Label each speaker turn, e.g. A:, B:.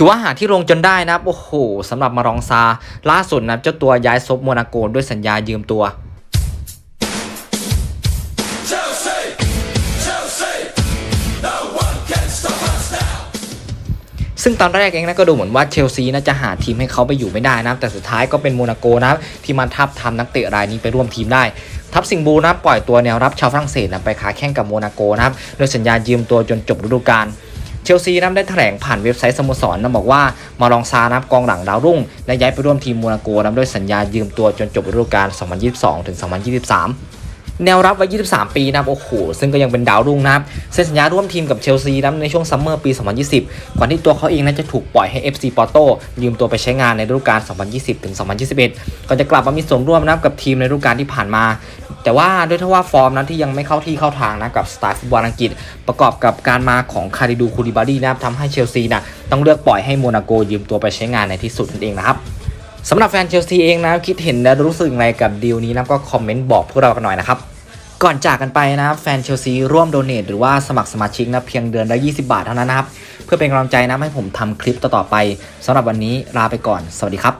A: ถือว่าหาที่ลงจนได้นะครับ โอ้โหสำหรับมารองซา ล่าสุดนะเจ้าตัวย้ายซบโมนาโกด้วยสัญญายืมตัวซึ่งตอนแรกเองนะก็ดูเหมือนว่าเชลซีน่าจะหาทีมให้เขาไปอยู่ไม่ได้นะแต่สุดท้ายก็เป็นโมนาโกนะที่มาทับทำนักเตะรายนี้ไปร่วมทีมได้ ทับสิงบูนะปล่อยตัวแนวรับชาวฝรั่งเศสนะไปขาแข่งกับโมนาโกนะครับโดยสัญญายืมตัวจนจบฤดูกาล เชลซีนั้นได้แถลงผ่านเว็บไซต์สโมสรนะบอกว่ามาลองซานับกองหลังดาวรุ่ง และย้ายไปร่วมทีมมูนาโกนะด้วยสัญญายืมตัวจนจบฤดูกาล2022ถึง2023 แนวรับวัย23 ปีนะโอ้โห ซึ่งก็ยังเป็นดาวรุ่งนับเซ็นสัญญาร่วมทีมกับเชลซีนับในช่วงซัมเมอร์ปี 2020 ก่อนที่ตัวเขาเองนั้นจะถูกปล่อยให้ FC Porto ยืมตัวไปใช้งานในฤดูกาล 2020 ถึง 2021 ก่อนจะกลับมามีส่วนร่วมนับกับทีมในฤดูกาลที่ผ่านมา แต่ว่าด้วยทว่าฟอร์มนั้นที่ยังไม่เข้าที่เข้าทางนะกับสไตล์ฟุตบอลอังกฤษ ประกอบกับการมาของคาริดูคูลิบารีนับทำให้เชลซีนะต้องเลือกปล่อยให้โมนาโกยืมตัวไปใช้งานในที่สุดนั่นเองนะครับ สำหรับแฟนเชลซีเองนะคิดเห็นและรู้สึกอย่างไรกับดีลนี้นะก็คอมเมนต์บอกพวกเรากันหน่อยนะครับก่อนจากกันไปนะครับแฟนเชลซีร่วมโดเนทหรือว่าสมัครสมาชิกนะเพียงเดือนละ 20 บาทเท่านั้นนะครับ เพื่อเป็นกำลังใจนะให้ผมทำคลิปต่อๆไปสำหรับวันนี้ลาไปก่อน สวัสดีครับ